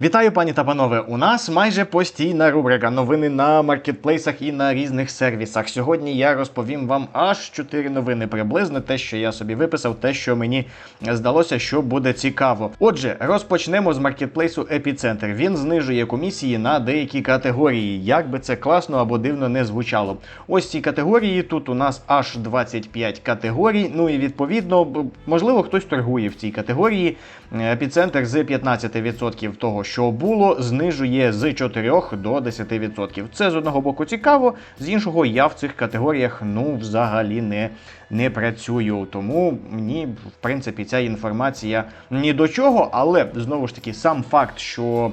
Вітаю, пані та панове. У нас майже постійна рубрика новини на маркетплейсах і на різних сервісах. Сьогодні я розповім вам аж 4 новини приблизно, те, що я собі виписав, те, що мені здалося, що буде цікаво. Отже, розпочнемо з маркетплейсу Епіцентр. Він знижує комісії на деякі категорії, як би це класно або дивно не звучало. Ось ці категорії. Тут у нас аж 25 категорій. Ну і відповідно, можливо, хтось торгує в цій категорії. Епіцентр з 15% того, що було, знижує з 4 до 10%. Це з одного боку цікаво, з іншого я в цих категоріях ну взагалі не, не працюю. Тому мені, в принципі, ця інформація ні до чого, але знову ж таки, сам факт, що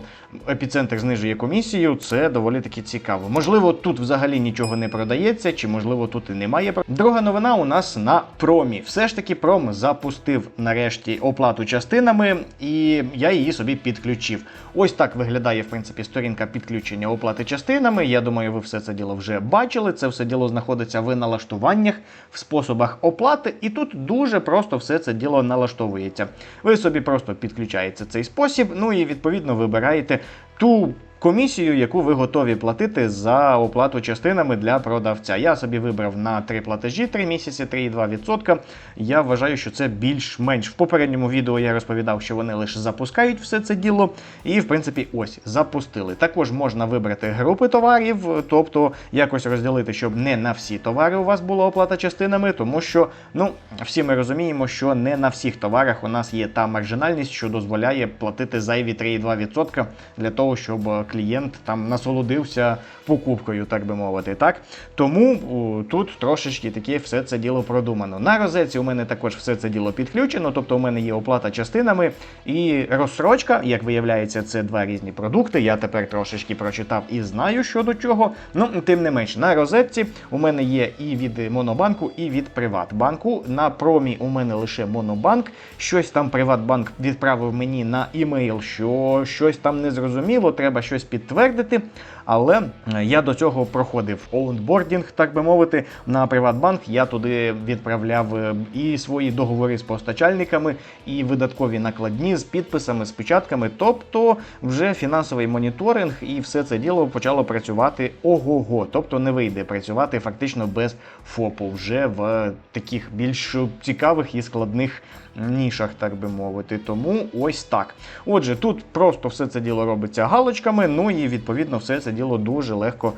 епіцентр знижує комісію, це доволі таки цікаво. Можливо, тут взагалі нічого не продається, чи можливо тут і немає. Друга новина у нас на промі. Все ж таки, пром запустив нарешті оплату частинами, і я її собі підключив. Ось так виглядає, в принципі, сторінка підключення оплати частинами. Я думаю, ви все це діло вже бачили. Це все діло знаходиться в налаштуваннях, в способах оплати, і тут дуже просто все це діло налаштовується. Ви собі просто підключаєте цей спосіб, ну і відповідно вибираєте tu Комісію, яку ви готові платити за оплату частинами для продавця. Я собі вибрав на три платежі 3 місяці, 3,2%. Я вважаю, що це більш-менш. В попередньому відео я розповідав, що вони лише запускають все це діло. І, в принципі, ось запустили. Також можна вибрати групи товарів, тобто якось розділити, щоб не на всі товари у вас була оплата частинами, тому що ну всі ми розуміємо, що не на всіх товарах у нас є та маржинальність, що дозволяє платити зайві 3,2% для того, щоб клієнт там насолодився покупкою, так би мовити. Так тому о, тут трошечки таке все це діло продумано. На розетці у мене також все це діло підключено, тобто у мене є оплата частинами і розсрочка. Як виявляється, це два різні продукти. Я тепер трошечки прочитав і знаю, що до чого. Ну, тим не менш, на розетці у мене є і від Монобанку, і від Приватбанку. На промі у мене лише Монобанк. Щось там Приватбанк відправив мені на імейл, що щось там незрозуміло, треба щось підтвердити. Але е, я до цього проходив оунбордінг, так би мовити, на Приватбанк. Я туди відправляв е, і свої договори з постачальниками, і видаткові накладні з підписами, з печатками. Тобто, вже фінансовий моніторинг і все це діло почало працювати ого-го. Тобто не вийде працювати фактично без ФОПу вже в таких більш цікавих і складних нішах, так би мовити. Тому ось так. Отже, тут просто все це діло робиться галочками, ну і відповідно все це діло дуже легко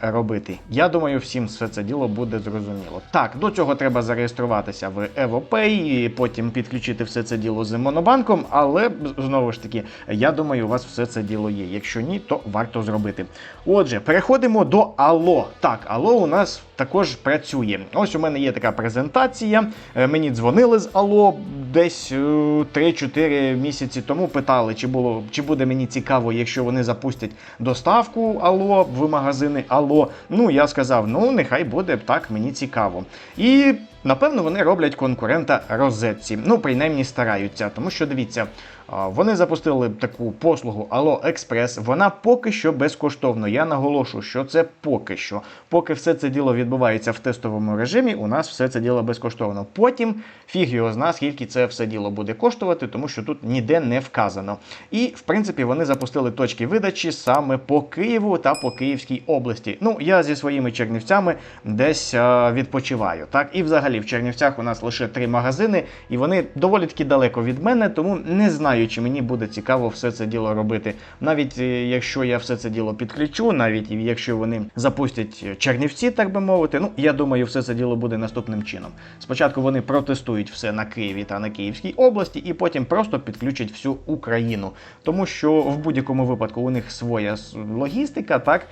робити. Я думаю, всім все це діло буде зрозуміло. Так, до цього треба зареєструватися в EvoPay, і потім підключити все це діло з Монобанком, але знову ж таки, я думаю, у вас все це діло є. Якщо ні, то варто зробити. Отже, переходимо до Алло. Так, Алло у нас також працює. Ось у мене є така презентація. Е, Мені дзвонили з Алло десь е, 3-4 місяці тому. Питали, чи було чи буде мені цікаво, якщо вони запустять доставку Алло в магазини Алло. Ну я сказав, ну нехай буде так, мені цікаво. І напевно вони роблять конкурента розетці. Ну, принаймні стараються, тому що дивіться. А, Вони запустили таку послугу Allo Express. Вона поки що безкоштовно. Я наголошую, що це поки що. Поки все це діло відбувається в тестовому режимі, у нас все це діло безкоштовно. Потім фіг його зна, скільки це все діло буде коштувати, тому що тут ніде не вказано. І в принципі вони запустили точки видачі саме по Києву та по Київській області. Ну я зі своїми чернівцями десь е, відпочиваю. Так, і взагалі в Чернівцях у нас лише три магазини, і вони доволі таки далеко від мене, тому не знаю, чи мені буде цікаво все це діло робити. Навіть е, якщо я все це діло підключу, навіть якщо вони запустять Чернівці, так би мовити, ну я думаю, все це діло буде наступним чином. Спочатку вони протестують все на Києві та на Київській області, і потім просто підключать всю Україну. Тому що в будь-якому випадку у них своя логістика. Так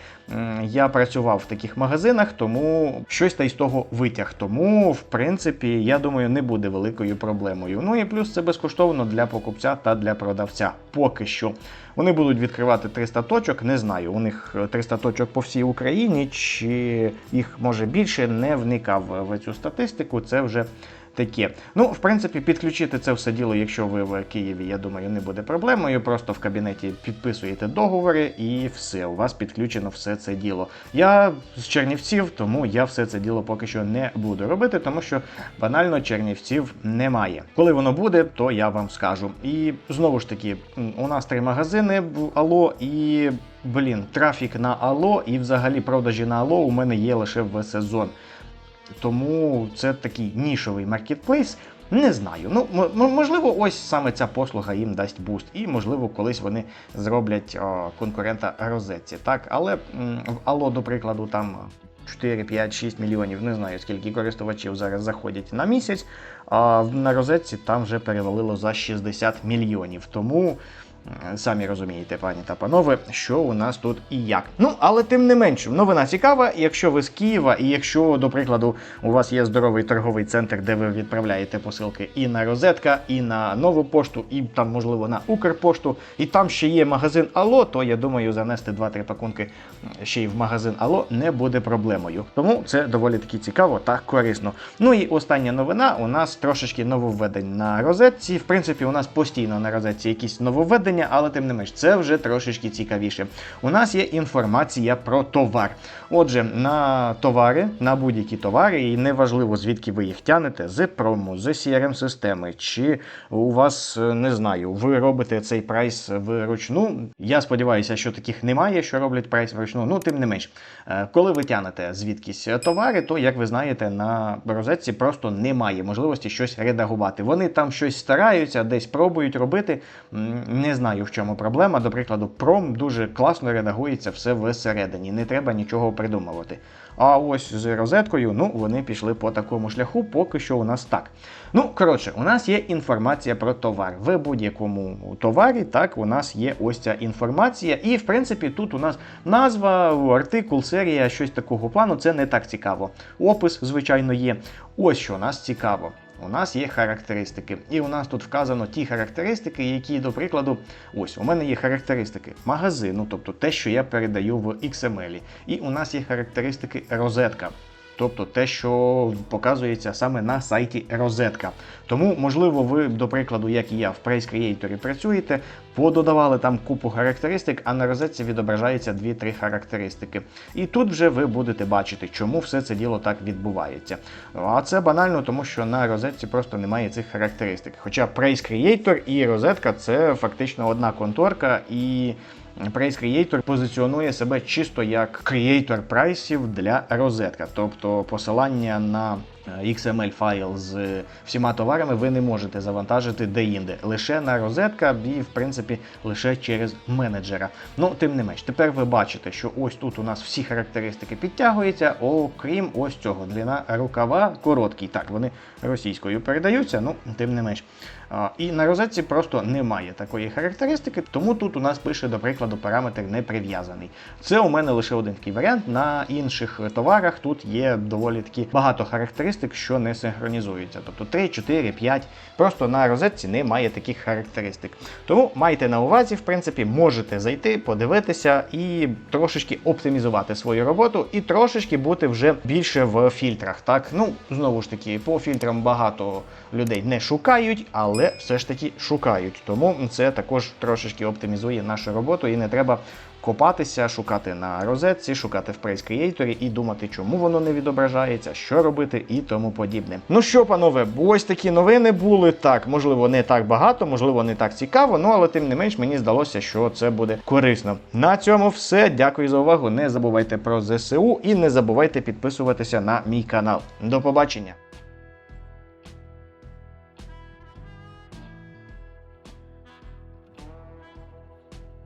я працював в таких магазинах, тому щось та й з того витяг. Тому, в принципі, я думаю, не буде великою проблемою. Ну і плюс це безкоштовно для покупця та для продавця. Поки що. Вони будуть відкривати 300 точок, не знаю. У них е, 300 точок по всій Україні, чи їх може більше, не вникав в цю статистику. Це вже таке. Ну, в принципі, підключити це все діло, якщо ви в Києві, я думаю, не буде проблемою. Просто в кабінеті підписуєте договори і все. У вас підключено все це діло. Я з Чернівців, тому я все це діло поки що не буду робити, тому що банально Чернівців немає. Коли воно буде, то я вам скажу. І знову ж таки, у нас три магазини в Ало і. Блін, трафік на Ало і взагалі продажі на Ало у мене є лише в сезон. Тому це такий нішовий маркетплейс. Не знаю. Ну, можливо, ось саме ця послуга їм дасть буст, і можливо, колись вони зроблять о, конкурента розетці. Так, але в Алло, до прикладу, там 4, 5, 6 мільйонів, не знаю скільки користувачів зараз заходять на місяць. А на розетці там вже перевалило за 60 мільйонів. Тому. Е, Самі розумієте, пані та панове, що у нас тут і як. Ну, але тим не менше, новина цікава. Якщо ви з Києва, і якщо, до прикладу, у вас є здоровий торговий центр, де ви відправляєте посилки і на розетка, і на нову пошту, і там, можливо, на Укрпошту, і там ще є магазин Ало, то я думаю, занести 2-3 пакунки ще й в магазин Ало не буде проблемою. Тому це доволі таки цікаво та корисно. Ну і остання новина: у нас трошечки нововведень на розетці. В принципі, у нас постійно на розетці якісь нововведення, але тим не менш, це вже трошечки цікавіше. У нас є інформація про товар. Отже, на товари, на будь-які товари, і неважливо звідки ви їх тянете, з прому, з crm системи чи у вас е, не знаю, ви робите цей прайс вручну. Я сподіваюся, що таких немає, що роблять прайс вручну. Ну, тим не менш, Е, коли ви тянете звідкись товари, то як ви знаєте, на розетці просто немає можливості щось редагувати. Вони там щось стараються, десь пробують робити. Не знаю, в чому проблема. До прикладу, пром дуже класно редагується все всередині, не треба нічого придумувати. А ось з розеткою, ну, вони пішли по такому шляху, поки що у нас так. Ну, коротше, у нас є інформація про товар. В будь-якому товарі, так, у нас є ось ця інформація. І, в принципі, тут у нас назва, артикул, серія, щось такого плану. Це не так цікаво. Опис, звичайно, є. Ось що нас цікаво. У нас є характеристики, і у нас тут вказано ті характеристики, які, до прикладу, ось у мене є характеристики магазину, тобто те, що я передаю в XML. І у нас є характеристики розетка. Тобто те, що показується саме на сайті розетка. Тому, можливо, ви, до прикладу, як і я, в Price Creator працюєте, пододавали там купу характеристик, а на розетці відображається 2-3 характеристики. І тут вже ви будете бачити, чому все це діло так відбувається. А це банально, тому що на розетці просто немає цих характеристик. Хоча Price Creator і розетка це фактично одна конторка і. Price Creator позиціонує себе чисто як креатор прайсів для розетка, тобто посилання на XML файл з всіма товарами ви не можете завантажити де-інде. Лише на розетка і, в принципі, лише через менеджера. Ну, тим не менш, тепер ви бачите, що ось тут у нас всі характеристики підтягуються, окрім ось цього. Длина рукава короткий. Так, вони російською передаються, ну, тим не менш. І на розетці просто немає такої характеристики, тому тут у нас пише, до прикладу, параметр не прив'язаний. Це у мене лише один такий варіант. На інших товарах тут є доволі таки багато характеристик, що не синхронізуються. Тобто 3, 4, 5. Просто на розетці немає таких характеристик. Тому майте на увазі, в принципі, можете зайти, подивитися і трошечки оптимізувати свою роботу, і трошечки бути вже більше в фільтрах. Так, ну знову ж таки, по фільтрам багато людей не шукають, але все ж таки шукають. Тому це також трошечки оптимізує нашу роботу і не треба копатися, шукати на розетці, шукати в Price Creator і думати, чому воно не відображається, що робити і тому подібне. Ну що, панове, ось такі новини були. Так, можливо, не так багато, можливо, не так цікаво, ну але тим не менш мені здалося, що це буде корисно. На цьому все. Дякую за увагу. Не забувайте про ЗСУ і не забувайте підписуватися на мій канал. До побачення.